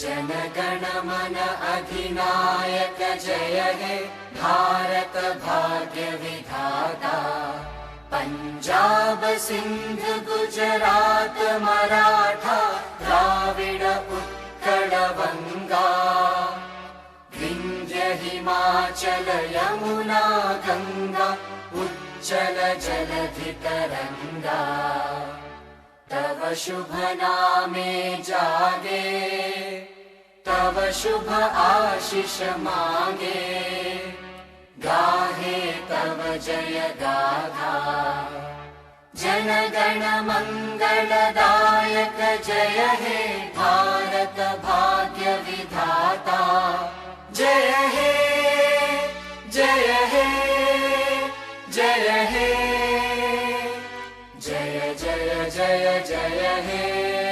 जनगणमन अधिनायक जय हे भारत भाग्य विधाता। पञ्जाब सिन्ध गुजरात मराठा द्राविड उत्कल वङ्गा विन्ध्य हिमाचल यमुना गङ्गा उच्चल जलधितरङ्गा तव शुभ नामे जागे शुभ आशिष मागे। गाहे तव जय गाथा जनगण मङ्गलदायक जय हे भारत भाग्य विधाता। जय हे जय हे जय हे। जय जय जय जय हे